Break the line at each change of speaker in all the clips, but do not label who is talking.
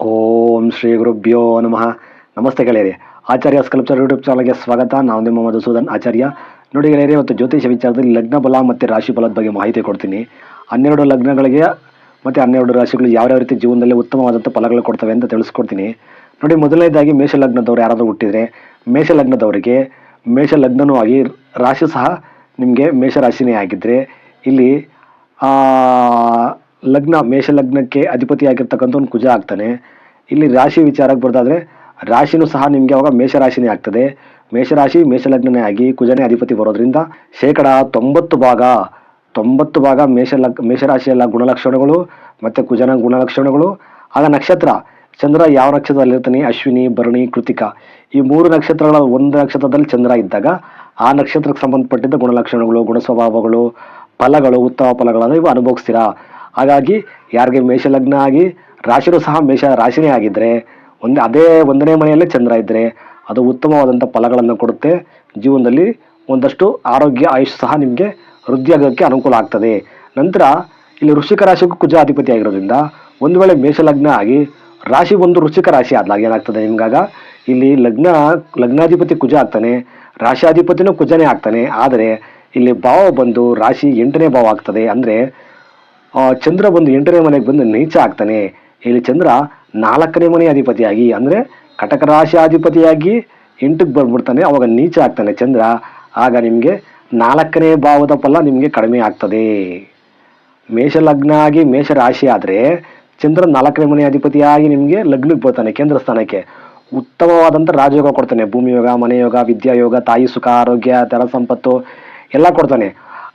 ಓಂ ಶ್ರೀ ಗುರುಭ್ಯೋ ನಮಃ. ನಮಸ್ತೆ ಗೆಳೆಯರಿ. ಆಚಾರ್ಯ ಸ್ಕಲ್ಪ್ಚರ್ ಯೂಟ್ಯೂಬ್ ಚಾನಲ್ಗೆ ಸ್ವಾಗತ. ನಾವು ನಿಮ್ಮ ಮಧುಸೂದನ್ ಆಚಾರ್ಯ. ನೋಡಿ ಗೆಳೆಯರಿ ಮತ್ತು ಜ್ಯೋತಿಷ ವಿಚಾರದಲ್ಲಿ ಲಗ್ನ ಬಲ ಮತ್ತು ರಾಶಿ ಬಲದ ಬಗ್ಗೆ ಮಾಹಿತಿ ಕೊಡ್ತೀನಿ. ಹನ್ನೆರಡು ಲಗ್ನಗಳಿಗೆ ಮತ್ತು ಹನ್ನೆರಡು ರಾಶಿಗಳು ಯಾವ್ಯಾವ ರೀತಿ ಜೀವನದಲ್ಲಿ ಉತ್ತಮವಾದಂಥ ಫಲಗಳು ಕೊಡ್ತವೆ ಅಂತ ತಿಳಿಸ್ಕೊಡ್ತೀನಿ. ನೋಡಿ, ಮೊದಲನೇದಾಗಿ ಮೇಷ ಲಗ್ನದವ್ರು ಯಾರಾದರೂ ಹುಟ್ಟಿದರೆ ಮೇಷ ಲಗ್ನದವರಿಗೆ ಮೇಷ ಲಗ್ನವೂ ಆಗಿ ರಾಶಿ ಸಹ ನಿಮಗೆ ಮೇಷ ರಾಶಿನೇ ಆಗಿದ್ದರೆ ಇಲ್ಲಿ ಲಗ್ನ, ಮೇಷ ಲಗ್ನಕ್ಕೆ ಅಧಿಪತಿಯಾಗಿರ್ತಕ್ಕಂಥ ಒಂದು ಕುಜ ಆಗ್ತಾನೆ. ಇಲ್ಲಿ ರಾಶಿ ವಿಚಾರಕ್ಕೆ ಬರ್ತಾದ್ರೆ ರಾಶಿನೂ ಸಹ ನಿಮಗೆ ಅವಾಗ ಮೇಷರಾಶಿನೇ ಆಗ್ತದೆ. ಮೇಷರಾಶಿ ಮೇಷಲಗ್ನನೇ ಆಗಿ ಕುಜನೇ ಅಧಿಪತಿ ಬರೋದ್ರಿಂದ ಶೇಕಡ ತೊಂಬತ್ತು ಭಾಗ ತೊಂಬತ್ತು ಭಾಗ ಮೇಷ ಲಗ್ ಮೇಷರಾಶಿಯಲ್ಲ ಗುಣಲಕ್ಷಣಗಳು ಮತ್ತು ಕುಜನ ಗುಣಲಕ್ಷಣಗಳು. ಆಗ ನಕ್ಷತ್ರ, ಚಂದ್ರ ಯಾವ ನಕ್ಷತ್ರದಲ್ಲಿರ್ತಾನೆ? ಅಶ್ವಿನಿ, ಭರಣಿ, ಕೃತಿಕ. ಈ ಮೂರು ನಕ್ಷತ್ರಗಳ ಒಂದು ನಕ್ಷತ್ರದಲ್ಲಿ ಚಂದ್ರ ಇದ್ದಾಗ ಆ ನಕ್ಷತ್ರಕ್ಕೆ ಸಂಬಂಧಪಟ್ಟಿದ್ದ ಗುಣಲಕ್ಷಣಗಳು ಗುಣ ಸ್ವಭಾವಗಳು ಫಲಗಳು, ಉತ್ತಮ ಫಲಗಳನ್ನು ಇವು ಅನುಭವಿಸ್ತೀರಾ? ಹಾಗಾಗಿ ಯಾರಿಗೆ ಮೇಷಲಗ್ನ ಆಗಿ ರಾಶಿರು ಸಹ ಮೇಷ ರಾಶಿನೇ ಆಗಿದ್ದರೆ ಒಂದೇ ಅದೇ ಒಂದನೇ ಮನೆಯಲ್ಲೇ ಚಂದ್ರ ಇದ್ದರೆ ಅದು ಉತ್ತಮವಾದಂಥ ಫಲಗಳನ್ನು ಕೊಡುತ್ತೆ. ಜೀವನದಲ್ಲಿ ಒಂದಷ್ಟು ಆರೋಗ್ಯ, ಆಯುಷ್ ಸಹ ನಿಮಗೆ ವೃದ್ಧಿಯಾಗೋಕ್ಕೆ ಅನುಕೂಲ ಆಗ್ತದೆ. ನಂತರ ಇಲ್ಲಿ ವೃಶ್ಚಿಕ ರಾಶಿಗೂ ಕುಜ ಅಧಿಪತಿ ಆಗಿರೋದ್ರಿಂದ ಒಂದು ವೇಳೆ ಮೇಷಲಗ್ನ ಆಗಿ ರಾಶಿ ಒಂದು ವೃಶ್ಚಿಕ ರಾಶಿ ಆದಾಗ ಏನಾಗ್ತದೆ ನಿಮ್ಗಾಗ? ಇಲ್ಲಿ ಲಗ್ನ, ಲಗ್ನಾಧಿಪತಿ ಕುಜ ಆಗ್ತಾನೆ, ರಾಶಿಯಾಧಿಪತಿನೂ ಕುಜನೇ ಆಗ್ತಾನೆ. ಆದರೆ ಇಲ್ಲಿ ಭಾವ ಬಂದು ರಾಶಿ ಎಂಟನೇ ಭಾವ ಆಗ್ತದೆ. ಅಂದರೆ ಚಂದ್ರ ಬಂದು ಎಂಟನೇ ಮನೆಗೆ ಬಂದು ನೀಚ ಆಗ್ತಾನೆ. ಇಲ್ಲಿ ಚಂದ್ರ, ನಾಲ್ಕನೇ ಮನೆ ಅಧಿಪತಿಯಾಗಿ, ಅಂದರೆ ಕಟಕ ರಾಶಿ ಅಧಿಪತಿಯಾಗಿ ಎಂಟಕ್ಕೆ ಬಂದ್ಬಿಡ್ತಾನೆ, ಅವಾಗ ನೀಚ ಆಗ್ತಾನೆ ಚಂದ್ರ. ಆಗ ನಿಮಗೆ ನಾಲ್ಕನೇ ಭಾವದ ಫಲ ನಿಮಗೆ ಕಡಿಮೆ ಆಗ್ತದೆ. ಮೇಷ ಲಗ್ನ ಆಗಿ ಮೇಷ ರಾಶಿ ಆದರೆ ಚಂದ್ರ ನಾಲ್ಕನೇ ಮನೆ ಅಧಿಪತಿಯಾಗಿ ನಿಮಗೆ ಲಗ್ನಕ್ಕೆ ಬರ್ತಾನೆ ಕೇಂದ್ರ ಸ್ಥಾನಕ್ಕೆ. ಉತ್ತಮವಾದಂಥ ರಾಜಯೋಗ ಕೊಡ್ತಾನೆ. ಭೂಮಿ ಯೋಗ ವಿದ್ಯಾ ಯೋಗ ವಿದ್ಯಾಯೋಗ ತಾಯಿ ಸುಖ, ಆರೋಗ್ಯ ತರ ಸಂಪತ್ತು ಎಲ್ಲ ಕೊಡ್ತಾನೆ.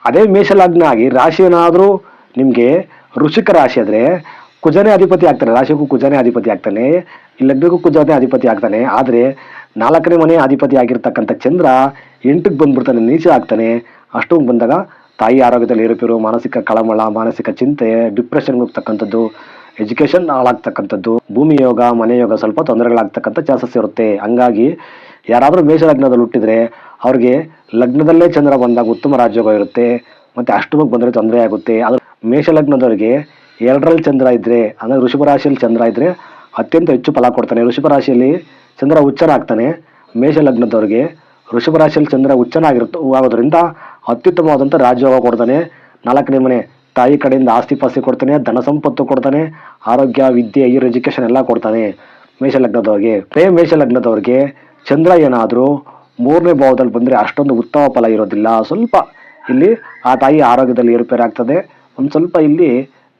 ಅದೇ ಮೇಷ ಲಗ್ನ ಆಗಿ ರಾಶಿ ಏನಾದರೂ ನಿಮಗೆ ವೃಷಿಕ ರಾಶಿ ಆದರೆ ಕುಜನೇ ಅಧಿಪತಿ ಆಗ್ತಾನೆ, ರಾಶಿಗೂ ಕುಜನೇ ಅಧಿಪತಿ ಆಗ್ತಾನೆ ಲಗ್ನಕ್ಕೂ ಕುಜನೇ ಅಧಿಪತಿ ಆಗ್ತಾನೆ, ಆದರೆ ನಾಲ್ಕನೇ ಮನೆ ಅಧಿಪತಿ ಆಗಿರ್ತಕ್ಕಂಥ ಚಂದ್ರ ಎಂಟಕ್ಕೆ ಬಂದ್ಬಿಡ್ತಾನೆ, ನೀಚ ಆಗ್ತಾನೆ. ಅಷ್ಟೊಂದು ಬಂದಾಗ ತಾಯಿ ಆರೋಗ್ಯದಲ್ಲಿ ಏರುಪೇರು, ಮಾನಸಿಕ ಕಳಮಳ ಮಾನಸಿಕ ಚಿಂತೆ, ಡಿಪ್ರೆಷನ್ಗೆ ಹೋಗ್ತಕ್ಕಂಥದ್ದು, ಎಜುಕೇಷನ್ ಹಾಳಾಗ್ತಕ್ಕಂಥದ್ದು, ಭೂಮಿ ಯೋಗ, ಮನೆ ಯೋಗ ಸ್ವಲ್ಪ ತೊಂದರೆಗಳಾಗ್ತಕ್ಕಂಥ ಚಾನ್ಸಸ್ ಇರುತ್ತೆ. ಹಂಗಾಗಿ ಯಾರಾದರೂ ಮೇಷ ಲಗ್ನದಲ್ಲಿ ಹುಟ್ಟಿದ್ರೆ ಅವ್ರಿಗೆ ಲಗ್ನದಲ್ಲೇ ಚಂದ್ರ ಬಂದಾಗ ಉತ್ತಮ ರಾಜ್ಯೋಗ ಇರುತ್ತೆ, ಮತ್ತು ಅಷ್ಟಮಕ್ಕೆ ಬಂದರೆ ತೊಂದರೆ ಆಗುತ್ತೆ. ಆದರೆ ಮೇಷ ಲಗ್ನದವರಿಗೆ ಎರಡರಲ್ಲಿ ಚಂದ್ರ ಇದ್ದರೆ ಅಂದರೆ ಋಷಭ ರಾಶಿಯಲ್ಲಿ ಚಂದ್ರ ಇದ್ದರೆ ಅತ್ಯಂತ ಹೆಚ್ಚು ಫಲ ಕೊಡ್ತಾನೆ. ಋಷಭ ರಾಶಿಯಲ್ಲಿ ಚಂದ್ರ ಉಚ್ಚನ ಆಗ್ತಾನೆ. ಮೇಷ ಲಗ್ನದವರಿಗೆ ವೃಷಭ ರಾಶಿಯಲ್ಲಿ ಚಂದ್ರ ಉಚ್ಚನ ಆಗಿರುತ್ತೆ ಆಗೋದ್ರಿಂದ ಅತ್ಯುತ್ತಮವಾದಂಥ ರಾಜಯೋಗ ಕೊಡ್ತಾನೆ. ನಾಲ್ಕನೇ ಮನೆ, ತಾಯಿ ಕಡೆಯಿಂದ ಆಸ್ತಿ ಪಾಸ್ತಿ ಕೊಡ್ತಾನೆ, ಧನ ಸಂಪತ್ತು ಕೊಡ್ತಾನೆ, ಆರೋಗ್ಯ, ವಿದ್ಯೆ ಹೈಯರ್ ಎಜುಕೇಷನ್ ಎಲ್ಲ ಕೊಡ್ತಾನೆ. ಮೇಷಲಗ್ನದವ್ರಿಗೆ, ಪ್ರೇ ಮೇಷಲಗ್ನದವ್ರಿಗೆ ಚಂದ್ರ ಏನಾದರೂ ಮೂರನೇ ಭಾವದಲ್ಲಿ ಬಂದರೆ ಅಷ್ಟೊಂದು ಉತ್ತಮ ಫಲ ಇರೋದಿಲ್ಲ. ಸ್ವಲ್ಪ ಇಲ್ಲಿ ಆ ತಾಯಿ ಆರೋಗ್ಯದಲ್ಲಿ ಏರುಪೇರಾಗ್ತದೆ. ಒಂದು ಸ್ವಲ್ಪ ಇಲ್ಲಿ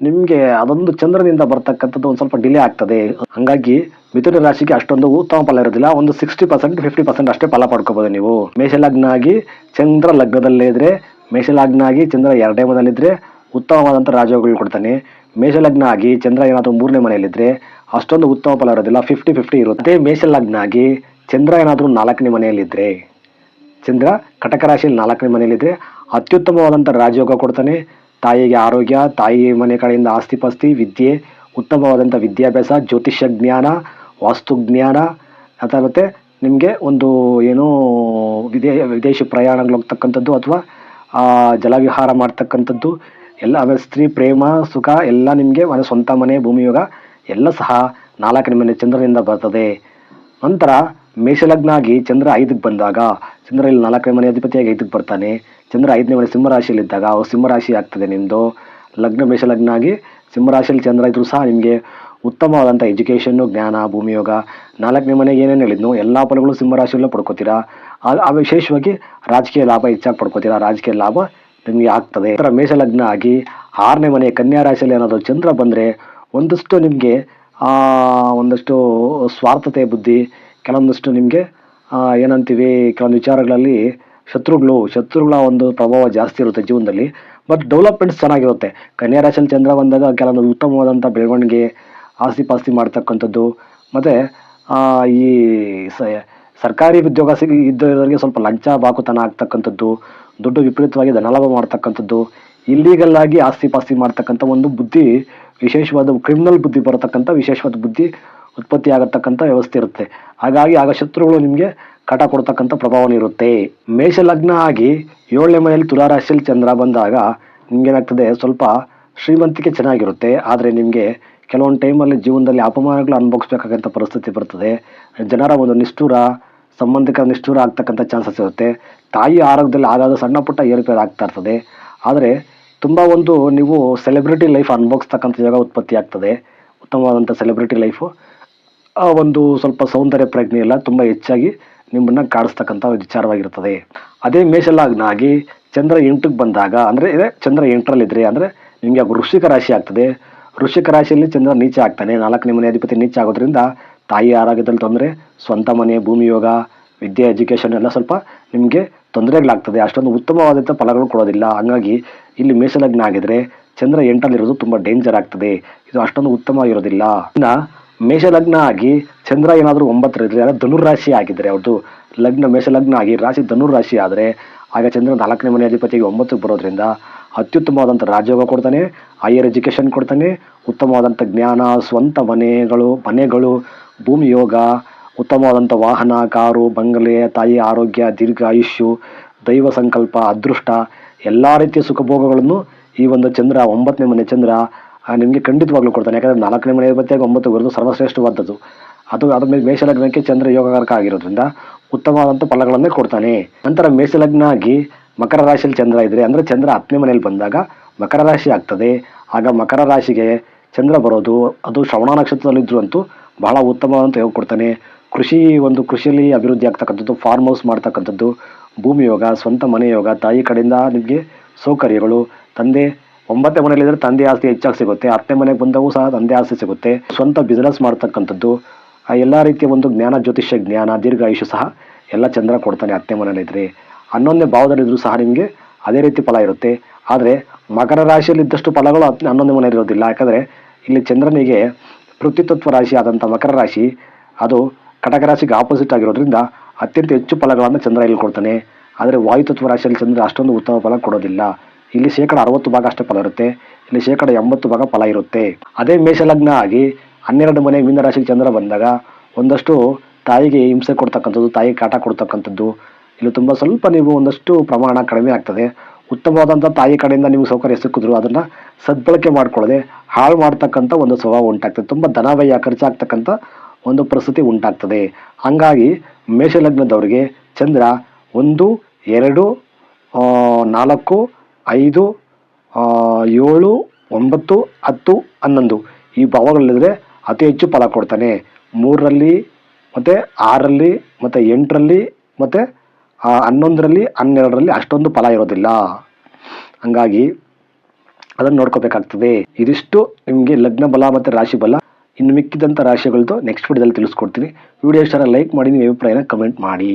ನಿಮಗೆ ಅದೊಂದು ಚಂದ್ರನಿಂದ ಬರ್ತಕ್ಕಂಥದ್ದು ಒಂದು ಸ್ವಲ್ಪ ಡಿಲೇ ಆಗ್ತದೆ. ಹಂಗಾಗಿ ಮಿಥುನ ರಾಶಿಗೆ ಅಷ್ಟೊಂದು ಉತ್ತಮ ಫಲ ಇರೋದಿಲ್ಲ ಒಂದು ಸಿಕ್ಸ್ಟಿ ಪರ್ಸೆಂಟ್ ಫಿಫ್ಟಿ ಪರ್ಸೆಂಟ್ ಅಷ್ಟೇ ಫಲ ಪಡ್ಕೋಬೋದು ನೀವು. ಮೇಷ ಲಗ್ನ ಆಗಿ ಚಂದ್ರ ಲಗ್ನದಲ್ಲೇ ಇದ್ರೆ ಮೇಷ ಲಗ್ನ ಆಗಿ ಚಂದ್ರ ಎರಡನೇ ಮನೆಯಲ್ಲಿದ್ದರೆ ಉತ್ತಮವಾದಂಥ ರಾಜಯೋಗಗಳು ಕೊಡ್ತಾನೆ. ಮೇಷಲಗ್ನ ಆಗಿ ಚಂದ್ರ ಏನಾದರೂ ಮೂರನೇ ಮನೆಯಲ್ಲಿದ್ದರೆ ಅಷ್ಟೊಂದು ಉತ್ತಮ ಫಲ ಇರೋದಿಲ್ಲ ಫಿಫ್ಟಿ ಫಿಫ್ಟಿ ಇರುತ್ತೆ. ಮೇಷಲಗ್ನ ಮೇಷ ಲಗ್ನ ಆಗಿ ಚಂದ್ರ ಏನಾದರೂ ನಾಲ್ಕನೇ ಮನೆಯಲ್ಲಿದ್ದರೆ ಚಂದ್ರ ಕಟಕ ರಾಶಿಯಲ್ಲಿ ನಾಲ್ಕನೇ ಮನೆಯಲ್ಲಿದ್ದರೆ ಅತ್ಯುತ್ತಮವಾದಂಥ ರಾಜಯೋಗ ಕೊಡ್ತಾನೆ. ತಾಯಿಗೆ ಆರೋಗ್ಯ, ತಾಯಿ ಮನೆ ಕಡೆಯಿಂದ ಆಸ್ತಿ ಪಾಸ್ತಿ ವಿದ್ಯೆ ಉತ್ತಮವಾದಂಥ ವಿದ್ಯಾಭ್ಯಾಸ, ಜ್ಯೋತಿಷ್ಯ ಜ್ಞಾನ, ವಾಸ್ತು ಜ್ಞಾನ ಅಥವಾ ಮತ್ತು ನಿಮಗೆ ಒಂದು ಏನು ವಿದೇ, ವಿದೇಶಿ ಪ್ರಯಾಣಗಳು ಹೋಗ್ತಕ್ಕಂಥದ್ದು ಅಥವಾ ಜಲವಿಹಾರ ಮಾಡ್ತಕ್ಕಂಥದ್ದು, ಎಲ್ಲ ಆಮೇಲೆ ಸ್ತ್ರೀ ಪ್ರೇಮ, ಸುಖ, ಎಲ್ಲ ನಿಮಗೆ ಮನೆ ಸ್ವಂತ ಮನೆ ಭೂಮಿಯೋಗ ಎಲ್ಲ ಸಹ ನಾಲ್ಕನೇ ಮನೆ ಚಂದ್ರನಿಂದ ಬರ್ತದೆ. ನಂತರ ಮೇಷಲಗ್ನ ಆಗಿ ಚಂದ್ರ ಐದಕ್ಕೆ ಬಂದಾಗ ಚಂದ್ರ ಇಲ್ಲಿ ನಾಲ್ಕನೇ ಮನೆ ಅಧಿಪತಿಯಾಗಿ ಐದಕ್ಕೆ ಬರ್ತಾನೆ. ಚಂದ್ರ ಐದನೇ ಮನೆ ಸಿಂಹರಾಶಿಯಲ್ಲಿದ್ದಾಗ ಅವು ಸಿಂಹರಾಶಿ ಆಗ್ತದೆ ನಿಮ್ಮದು ಲಗ್ನ ಮೇಷಲಗ್ನ ಆಗಿ ಸಿಂಹರಾಶಿಯಲ್ಲಿ ಚಂದ್ರ ಇದ್ದರೂ ಸಹ ನಿಮಗೆ ಉತ್ತಮವಾದಂಥ ಎಜುಕೇಷನ್ನು, ಜ್ಞಾನ ಭೂಮಿಯೋಗ ನಾಲ್ಕನೇ ಮನೆಗೆ ಏನೇನು ಹೇಳಿದ್ನು ಎಲ್ಲ ಫಲಗಳು ಸಿಂಹರಾಶಿಯಲ್ಲೂ ಪಡ್ಕೋತೀರಾ? ಆ- ವಿಶೇಷವಾಗಿ ರಾಜಕೀಯ ಲಾಭ ಹೆಚ್ಚಾಗಿ ಪಡ್ಕೋತೀರಾ? ರಾಜಕೀಯ ಲಾಭ ನಿಮಗೆ ಆಗ್ತದೆ. ನಂತರ ಮೇಷಲಗ್ನ ಆಗಿ ಆರನೇ ಮನೆ ಕನ್ಯಾ ರಾಶಿಯಲ್ಲಿ ಏನಾದರೂ ಚಂದ್ರ ಬಂದರೆ ಒಂದಷ್ಟು ನಿಮಗೆ ಒಂದಷ್ಟು ಸ್ವಾರ್ಥತೆ, ಬುದ್ಧಿ, ಕೆಲವೊಂದಷ್ಟು ನಿಮಗೆ ಏನಂತೀವಿ, ಕೆಲವೊಂದು ವಿಚಾರಗಳಲ್ಲಿ ಶತ್ರುಗಳು, ಶತ್ರುಗಳ ಒಂದು ಪ್ರಭಾವ ಜಾಸ್ತಿ ಇರುತ್ತೆ ಜೀವನದಲ್ಲಿ. ಬಟ್ ಡೆವಲಪ್ಮೆಂಟ್ಸ್ ಚೆನ್ನಾಗಿರುತ್ತೆ. ಕನ್ಯಾ ರಾಶಿಯಲ್ಲಿ ಚಂದ್ರ ಬಂದಾಗ ಕೆಲವೊಂದು ಉತ್ತಮವಾದಂಥ ಬೆಳವಣಿಗೆ ಆಸ್ತಿ ಪಾಸ್ತಿ ಮಾಡ್ತಕ್ಕಂಥದ್ದು. ಮತ್ತು ಈ ಸರ್ಕಾರಿ ಉದ್ಯೋಗ ಸಿಗಿ, ಇದ್ದವರಿಗೆ ಸ್ವಲ್ಪ ಲಂಚ ಬಾಕುತನ ಆಗ್ತಕ್ಕಂಥದ್ದು, ದುಡ್ಡು ವಿಪರೀತವಾಗಿ ಧನಲಾಭ ಮಾಡ್ತಕ್ಕಂಥದ್ದು ಇಲ್ಲೀಗಲ್ ಆಗಿ ಆಸ್ತಿ ಪಾಸ್ತಿ ಮಾಡ್ತಕ್ಕಂಥ ಒಂದು ಬುದ್ಧಿ, ವಿಶೇಷವಾದ ಕ್ರಿಮಿನಲ್ ಬುದ್ಧಿ ಬರತಕ್ಕಂಥ ವಿಶೇಷವಾದ ಬುದ್ಧಿ ಉತ್ಪತ್ತಿ ಆಗತಕ್ಕಂಥ ವ್ಯವಸ್ಥೆ ಇರುತ್ತೆ. ಹಾಗಾಗಿ ಆಗ ಶತ್ರುಗಳು ನಿಮಗೆ ಕಟ ಕೊಡ್ತಕ್ಕಂಥ ಪ್ರಭಾವನ ಇರುತ್ತೆ. ಮೇಷ ಲಗ್ನ ಆಗಿ ಏಳನೇ ಮನೆಯಲ್ಲಿ ತುಲಾರಾಶಿಯಲ್ಲಿ ಚಂದ್ರ ಬಂದಾಗ ನಿಮ್ಗೇನಾಗ್ತದೆ, ಸ್ವಲ್ಪ ಶ್ರೀಮಂತಿಕೆ ಚೆನ್ನಾಗಿರುತ್ತೆ. ಆದರೆ ನಿಮಗೆ ಕೆಲವೊಂದು ಟೈಮಲ್ಲಿ ಜೀವನದಲ್ಲಿ ಅಪಮಾನಗಳು ಅನುಭವಿಸ್ಬೇಕಾಗಂಥ ಪರಿಸ್ಥಿತಿ ಬರ್ತದೆ. ಜನರ ಒಂದು ನಿಷ್ಠುರ, ಸಂಬಂಧಿಕರ ನಿಷ್ಠುರ ಆಗ್ತಕ್ಕಂಥ ಚಾನ್ಸಸ್ ಇರುತ್ತೆ. ತಾಯಿ ಆರೋಗ್ಯದಲ್ಲಿ ಆಗಾಗ ಸಣ್ಣ ಪುಟ್ಟ ಏರುಪೇರು ಆಗ್ತಾ ಇರ್ತದೆ. ಆದರೆ ತುಂಬ ಒಂದು ನೀವು ಸೆಲೆಬ್ರಿಟಿ ಲೈಫ್ ಅನುಭವಿಸ್ತಕ್ಕಂಥ ಜಾಗ ಉತ್ಪತ್ತಿ ಆಗ್ತದೆ. ಉತ್ತಮವಾದಂಥ ಸೆಲೆಬ್ರಿಟಿ ಲೈಫು. ಒಂದು ಸ್ವಲ್ಪ ಸೌಂದರ್ಯ ಪ್ರಜ್ಞೆ ಎಲ್ಲ ತುಂಬ ಹೆಚ್ಚಾಗಿ ನಿಮ್ಮನ್ನು ಕಾಡಿಸ್ತಕ್ಕಂಥ ವಿಚಾರವಾಗಿರ್ತದೆ. ಅದೇ ಮೇಷಲಗ್ನ ಆಗಿ ಚಂದ್ರ ಎಂಟಕ್ಕೆ ಬಂದಾಗ, ಅಂದರೆ ಇದೆ ಚಂದ್ರ ಎಂಟರಲ್ಲಿದ್ದರೆ ಅಂದರೆ ನಿಮಗೆ ಋಷಿಕ ರಾಶಿ ಆಗ್ತದೆ. ಋಷಿಕ ರಾಶಿಯಲ್ಲಿ ಚಂದ್ರ ನೀಚ ಆಗ್ತಾನೆ. ನಾಲ್ಕನೇ ಮನೆ ಅಧಿಪತಿ ನೀಚ ಆಗೋದ್ರಿಂದ ತಾಯಿ ಆರೋಗ್ಯದಲ್ಲಿ ತೊಂದರೆ, ಸ್ವಂತ ಮನೆ, ಭೂಮಿ ಯೋಗ, ವಿದ್ಯೆ, ಎಜುಕೇಷನ್ ಎಲ್ಲ ಸ್ವಲ್ಪ ನಿಮಗೆ ತೊಂದರೆಗಳಾಗ್ತದೆ. ಅಷ್ಟೊಂದು ಉತ್ತಮವಾದಂಥ ಫಲಗಳು ಕೊಡೋದಿಲ್ಲ. ಹಂಗಾಗಿ ಇಲ್ಲಿ ಮೇಷಲಗ್ನ ಆಗಿದ್ರೆ ಚಂದ್ರ ಎಂಟಲ್ಲಿರೋದು ತುಂಬ ಡೇಂಜರ್ ಆಗ್ತದೆ. ಇದು ಅಷ್ಟೊಂದು ಉತ್ತಮವಾಗಿರೋದಿಲ್ಲ. ಇನ್ನು ಮೇಷಲಗ್ನ ಆಗಿ ಚಂದ್ರ ಏನಾದರೂ ಒಂಬತ್ತರಿದ್ರೆ ಅಂದರೆ ಧನುರಾಶಿ ಆಗಿದ್ದರೆ ಅವ್ರದ್ದು ಲಗ್ನ ಮೇಷಲಗ್ನ ಆಗಿ ರಾಶಿ ಧನುರಾಶಿ ಆದರೆ ಆಗ ಚಂದ್ರ ನಾಲ್ಕನೇ ಮನೆ ಅಧಿಪತಿಗೆ ಒಂಬತ್ತಕ್ಕೆ ಬರೋದ್ರಿಂದ ಅತ್ಯುತ್ತಮವಾದಂಥ ರಾಜಯೋಗ ಕೊಡ್ತಾನೆ ಹೈಯರ್ ಎಜುಕೇಷನ್ ಕೊಡ್ತಾನೆ ಉತ್ತಮವಾದಂಥ ಜ್ಞಾನ, ಸ್ವಂತ ಮನೆಗಳು ಮನೆಗಳು, ಭೂಮಿ ಯೋಗ ಉತ್ತಮವಾದಂಥ ವಾಹನ, ಕಾರು, ಬಂಗಲೆ, ತಾಯಿ ಆರೋಗ್ಯ, ದೀರ್ಘ ಆಯುಷ್ಯು, ದೈವ ಸಂಕಲ್ಪ, ಅದೃಷ್ಟ, ಎಲ್ಲ ರೀತಿಯ ಸುಖಭೋಗಗಳನ್ನು ಈ ಒಂದು ಚಂದ್ರ, ಒಂಬತ್ತನೇ ಮನೆ ಚಂದ್ರ ನಿಮಗೆ ಖಂಡಿತವಾಗ್ಲೂ ಕೊಡ್ತಾನೆ. ಯಾಕಂದರೆ ನಾಲ್ಕನೇ ಮನೆ ಅಧಿಪತಿಯಾಗಿ ಒಂಬತ್ತು ಗುರುದು ಸರ್ವಶ್ರೇಷ್ಠವಾದದ್ದು. ಅದು ಅದ್ರ ಮೇಲೆ ಮೇಷಲಗ್ನಕ್ಕೆ ಚಂದ್ರ ಯೋಗಕಾರಕ ಆಗಿರೋದ್ರಿಂದ ಉತ್ತಮವಾದಂಥ ಫಲಗಳನ್ನೇ ಕೊಡ್ತಾನೆ. ನಂತರ ಮೇಷಲಗ್ನ ಆಗಿ ಮಕರ ರಾಶಿಯಲ್ಲಿ ಚಂದ್ರ ಇದ್ದರೆ ಅಂದರೆ ಚಂದ್ರ ಹತ್ತನೇ ಮನೆಯಲ್ಲಿ ಬಂದಾಗ ಮಕರ ರಾಶಿ ಆಗ್ತದೆ. ಆಗ ಮಕರ ರಾಶಿಗೆ ಚಂದ್ರ ಬರೋದು, ಅದು ಶ್ರವಣ ನಕ್ಷತ್ರದಲ್ಲಿದ್ದರೂ ಅಂತೂ ಬಹಳ ಉತ್ತಮವಾದಂಥ ಯೋಗ ಕೊಡ್ತಾನೆ. ಕೃಷಿ, ಒಂದು ಕೃಷಿಯಲ್ಲಿ ಅಭಿವೃದ್ಧಿ ಆಗ್ತಕ್ಕಂಥದ್ದು ಫಾರ್ಮ್ ಹೌಸ್ ಮಾಡ್ತಕ್ಕಂಥದ್ದು, ಭೂಮಿ ಯೋಗ, ಸ್ವಂತ ಮನೆ ಯೋಗ, ತಾಯಿ ಕಡೆಯಿಂದ ನಿಮಗೆ ಸೌಕರ್ಯಗಳು, ತಂದೆ ಒಂಬತ್ತನೇ ಮನೆಯಲ್ಲಿದ್ದರೆ ತಂದೆ ಆಸ್ತಿ ಹೆಚ್ಚಾಗಿ ಸಿಗುತ್ತೆ. ಹತ್ತನೇ ಮನೆಗೆ ಬಂದವು ಸಹ ತಂದೆ ಆಸ್ತಿ ಸಿಗುತ್ತೆ. ಸ್ವಂತ ಬಿಸ್ನೆಸ್ ಮಾಡ್ತಕ್ಕಂಥದ್ದು, ಆ ಎಲ್ಲ ರೀತಿಯ ಒಂದು ಜ್ಞಾನ, ಜ್ಯೋತಿಷ್ಯ ಜ್ಞಾನ ದೀರ್ಘಾಯುಷ್ಯ ಸಹ ಎಲ್ಲ ಚಂದ್ರ ಕೊಡ್ತಾನೆ ಹತ್ತನೇ ಮನೆಯಲ್ಲಿದ್ದರೆ ಹನ್ನೊಂದನೇ ಭಾವದಲ್ಲಿದ್ದರೂ ಸಹ ನಿಮಗೆ ಅದೇ ರೀತಿ ಫಲ ಇರುತ್ತೆ. ಆದರೆ ಮಕರ ರಾಶಿಯಲ್ಲಿ ಇದ್ದಷ್ಟು ಫಲಗಳು ಹನ್ನೊಂದನೇ ಮನೆಯಲ್ಲಿ ಇರೋದಿಲ್ಲ. ಯಾಕಂದರೆ ಇಲ್ಲಿ ಚಂದ್ರನಿಗೆ ಪೃಥ್ವಿತತ್ವ ರಾಶಿ ಆದಂಥ ಮಕರ ರಾಶಿ, ಅದು ಕಟಕ ರಾಶಿಗೆ ಆಪೋಸಿಟ್ ಆಗಿರೋದ್ರಿಂದ ಅತ್ಯಂತ ಹೆಚ್ಚು ಫಲಗಳನ್ನು ಚಂದ್ರ ಇಲ್ಲಿ ಕೊಡ್ತಾನೆ. ಆದರೆ ವಾಯುತತ್ವ ರಾಶಿಯಲ್ಲಿ ಚಂದ್ರ ಅಷ್ಟೊಂದು ಉತ್ತಮ ಫಲ ಕೊಡೋದಿಲ್ಲ. ಇಲ್ಲಿ ಶೇಕಡ ಅರವತ್ತು ಭಾಗ ಅಷ್ಟೇ ಫಲ ಇರುತ್ತೆ. ಇಲ್ಲಿ ಶೇಕಡ ಎಂಬತ್ತು ಭಾಗ ಫಲ ಇರುತ್ತೆ. ಅದೇ ಮೇಷಲಗ್ನ ಆಗಿ ಹನ್ನೆರಡು ಮನೆ ಮೀನ ಚಂದ್ರ ಬಂದಾಗ ಒಂದಷ್ಟು ತಾಯಿಗೆ ಹಿಂಸೆ ಕೊಡ್ತಕ್ಕಂಥದ್ದು, ತಾಯಿಗೆ ಕಾಟ ಕೊಡ್ತಕ್ಕಂಥದ್ದು. ಇಲ್ಲಿ ತುಂಬ ಸ್ವಲ್ಪ ನೀವು ಒಂದಷ್ಟು ಪ್ರಮಾಣ ಕಡಿಮೆ ಆಗ್ತದೆ. ಉತ್ತಮವಾದಂಥ ತಾಯಿ ಕಡೆಯಿಂದ ನಿಮಗೆ ಸೌಕರ್ಯ ಸಿಕ್ಕಿದ್ರು ಅದನ್ನು ಸದ್ಬಳಕೆ ಮಾಡ್ಕೊಳ್ಳದೆ ಹಾಳು ಮಾಡ್ತಕ್ಕಂಥ ಒಂದು ಸ್ವಭಾವ ಉಂಟಾಗ್ತದೆ. ತುಂಬ ಧನವ್ಯಯ ಖರ್ಚಾಗ್ತಕ್ಕಂಥ ಒಂದು ಪರಿಸ್ಥಿತಿ ಉಂಟಾಗ್ತದೆ. ಹಂಗಾಗಿ ಮೇಷಲಗ್ನದವರಿಗೆ ಚಂದ್ರ ಒಂದು, ಎರಡು ನಾಲ್ಕು ಐದು ಏಳು, ಒಂಬತ್ತು, ಹತ್ತು, ಹನ್ನೊಂದು. ಈ ಭಾವಗಳಿದ್ರೆ ಅತಿ ಹೆಚ್ಚು ಫಲ ಕೊಡ್ತಾನೆ. ಮೂರರಲ್ಲಿ ಮತ್ತು ಆರರಲ್ಲಿ ಮತ್ತು ಎಂಟರಲ್ಲಿ ಮತ್ತು ಹನ್ನೊಂದರಲ್ಲಿ ಹನ್ನೆರಡರಲ್ಲಿ ಅಷ್ಟೊಂದು ಫಲ ಇರೋದಿಲ್ಲ. ಹಂಗಾಗಿ ಅದನ್ನು ನೋಡ್ಕೋಬೇಕಾಗ್ತದೆ. ಇದಿಷ್ಟು ನಿಮಗೆ ಲಗ್ನ ಬಲ ಮತ್ತು ರಾಶಿ ಬಲ, ಇನ್ನು ಮಿಕ್ಕಿದಂಥ ರಾಶಿಗಳದ್ದು ನೆಕ್ಸ್ಟ್ ವಿಡಿಯೋದಲ್ಲಿ ತಿಳಿಸ್ಕೊಡ್ತೀನಿ. ವಿಡಿಯೋ ಇಷ್ಟ ಲೈಕ್ ಮಾಡಿ, ನಿಮ್ಮ ಅಭಿಪ್ರಾಯನ ಕಮೆಂಟ್ ಮಾಡಿ.